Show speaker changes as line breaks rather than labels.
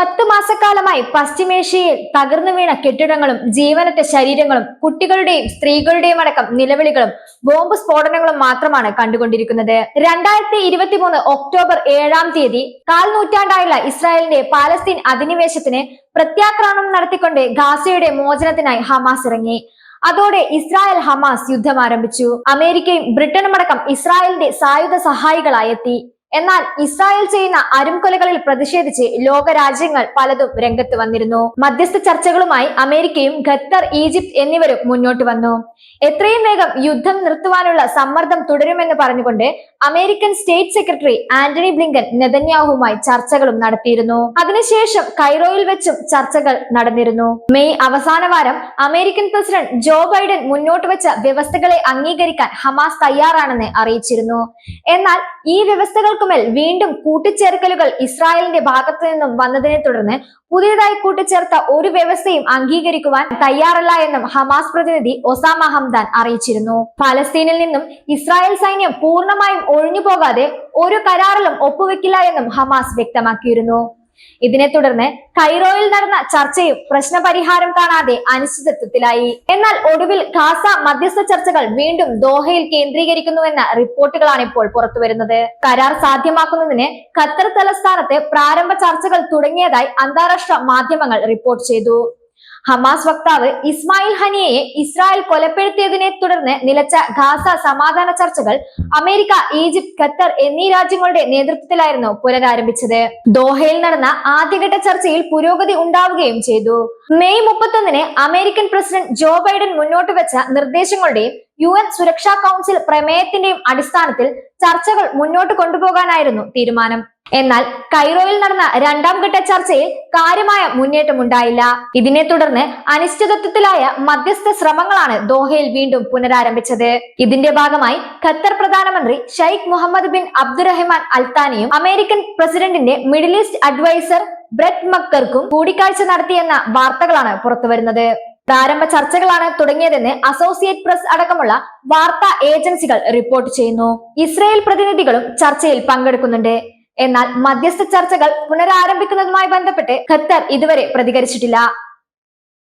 പത്ത് മാസക്കാലമായി പശ്ചിമേഷ്യയിൽ തകർന്നു വീണ കെട്ടിടങ്ങളും ജീവനത്തെ ശരീരങ്ങളും കുട്ടികളുടെയും സ്ത്രീകളുടെയും അടക്കം നിലവിളികളും ബോംബ് സ്ഫോടനങ്ങളും മാത്രമാണ് കണ്ടുകൊണ്ടിരിക്കുന്നത്. രണ്ടായിരത്തി ഇരുപത്തി മൂന്ന് ഒക്ടോബർ ഏഴാം തീയതി കാൽ നൂറ്റാണ്ടായുള്ള ഇസ്രായേലിന്റെ പാലസ്തീൻ അധിനിവേശത്തിന് പ്രത്യാക്രമണം നടത്തിക്കൊണ്ട് ഗാസയുടെ മോചനത്തിനായി ഹമാസ് ഇറങ്ങി. അതോടെ ഇസ്രായേൽ ഹമാസ് യുദ്ധം ആരംഭിച്ചു. അമേരിക്കയും ബ്രിട്ടനുമടക്കം ഇസ്രായേലിന്റെ സായുധ സഹായികളായി എത്തി. എന്നാൽ ഇസ്രായേൽ ചെയ്യുന്ന അരുംകൊലകളിൽ പ്രതിഷേധിച്ച് ലോകരാജ്യങ്ങൾ പലതും രംഗത്ത് വന്നിരുന്നു. മധ്യസ്ഥ ചർച്ചകളുമായി അമേരിക്കയും ഖത്തർ ഈജിപ്ത് എന്നിവരും മുന്നോട്ട് വന്നു. എത്രയും വേഗം യുദ്ധം നിർത്തുവാനുള്ള സമ്മർദ്ദം തുടരുമെന്ന് പറഞ്ഞുകൊണ്ട് American state secretary Antony Blinken നെതന്യാഹുവുമായി ചർച്ചകളും നടത്തിയിരുന്നു. അതിനുശേഷം കൈറോയിൽ വെച്ചും ചർച്ചകൾ നടന്നിരുന്നു. മെയ് അവസാന വാരം അമേരിക്കൻ പ്രസിഡന്റ് ജോ ബൈഡൻ മുന്നോട്ട് വെച്ച വ്യവസ്ഥകളെ അംഗീകരിക്കാൻ ഹമാസ് തയ്യാറാണെന്ന് അറിയിച്ചിരുന്നു. എന്നാൽ ഈ വ്യവസ്ഥകൾക്കുമേൽ വീണ്ടും കൂട്ടിച്ചേർക്കലുകൾ ഇസ്രായേലിന്റെ ഭാഗത്തു നിന്നും വന്നതിനെ തുടർന്ന് പുതിയതായി കൂട്ടിച്ചേർത്ത ഒരു വ്യവസ്ഥയും അംഗീകരിക്കുവാൻ തയ്യാറല്ല എന്നും ഹമാസ് പ്രതിനിധി ഒസാമ ഹംദാൻ അറിയിച്ചിരുന്നു. ഫലസ്തീനിൽ നിന്നും ഇസ്രായേൽ സൈന്യം പൂർണമായും ഒഴിഞ്ഞു പോകാതെ ഒരു കരാറിലും ഒപ്പുവെക്കില്ല എന്നും ഹമാസ് വ്യക്തമാക്കിയിരുന്നു. ഇതിനെ തുടർന്ന് കൈറോയിൽ നടന്ന ചർച്ചയും പ്രശ്നപരിഹാരം കാണാതെ അനിശ്ചിതത്വത്തിലായി. എന്നാൽ ഒടുവിൽ ഖാസ മധ്യസ്ഥ ചർച്ചകൾ വീണ്ടും ദോഹയിൽ കേന്ദ്രീകരിക്കുന്നുവെന്ന റിപ്പോർട്ടുകളാണ് ഇപ്പോൾ പുറത്തുവരുന്നത്. കരാർ സാധ്യമാക്കുന്നതിന് ഖത്തർ തലസ്ഥാനത്ത് പ്രാരംഭ ചർച്ചകൾ തുടങ്ങിയതായി അന്താരാഷ്ട്ര മാധ്യമങ്ങൾ റിപ്പോർട്ട് ചെയ്തു. ഹമാസ് വക്താവ് ഇസ്മായിൽ ഹനിയയെ ഇസ്രായേൽ കൊലപ്പെടുത്തിയതിനെ തുടർന്ന് നിലച്ച ഗാസ സമാധാന ചർച്ചകൾ അമേരിക്ക ഈജിപ്ത് ഖത്തർ എന്നീ രാജ്യങ്ങളുടെ നേതൃത്വത്തിലായിരുന്നു പുനരാരംഭിച്ചത്. ദോഹയിൽ നടന്ന ആദ്യഘട്ട ചർച്ചയിൽ പുരോഗതി ഉണ്ടാവുകയും ചെയ്തു. മെയ് മുപ്പത്തൊന്നിന് അമേരിക്കൻ പ്രസിഡന്റ് ജോ ബൈഡൻ മുന്നോട്ട് വെച്ച നിർദ്ദേശങ്ങളുടെയും യു എൻ സുരക്ഷാ കൗൺസിൽ പ്രമേയത്തിന്റെയും അടിസ്ഥാനത്തിൽ ചർച്ചകൾ മുന്നോട്ട് കൊണ്ടുപോകാനായിരുന്നു തീരുമാനം. എന്നാൽ കൈറോയിൽ നടന്ന രണ്ടാം ഘട്ട ചർച്ചയിൽ കാര്യമായ മുന്നേറ്റമുണ്ടായില്ല. ഇതിനെ തുടർന്ന് അനിശ്ചിതത്വത്തിലായ മധ്യസ്ഥ ശ്രമങ്ങളാണ് ദോഹയിൽ വീണ്ടും പുനരാരംഭിച്ചത്. ഇതിന്റെ ഭാഗമായി ഖത്തർ പ്രധാനമന്ത്രി ഷെയ്ഖ് മുഹമ്മദ് ബിൻ അബ്ദുറഹ്മാൻ അൽത്താനിയും അമേരിക്കൻ പ്രസിഡന്റിന്റെ മിഡിൽ ഈസ്റ്റ് അഡ്വൈസർ ബ്രെറ്റ് മക്കർക്കും കൂടിക്കാഴ്ച നടത്തിയെന്ന വാർത്തകളാണ് പുറത്തുവരുന്നത് പ്രാരംഭ ചർച്ചകളാണ് തുടങ്ങിയതെന്ന് അസോസിയേറ്റ് പ്രസ് അടക്കമുള്ള വാർത്താ ഏജൻസികൾ റിപ്പോർട്ട് ചെയ്യുന്നു. ഇസ്രയേൽ പ്രതിനിധികളും ചർച്ചയിൽ പങ്കെടുക്കുന്നുണ്ട്. എന്നാൽ മധ്യസ്ഥ ചർച്ചകൾ പുനരാരംഭിക്കുന്നതുമായി ബന്ധപ്പെട്ട് ഖത്തർ ഇതുവരെ പ്രതികരിച്ചിട്ടില്ല.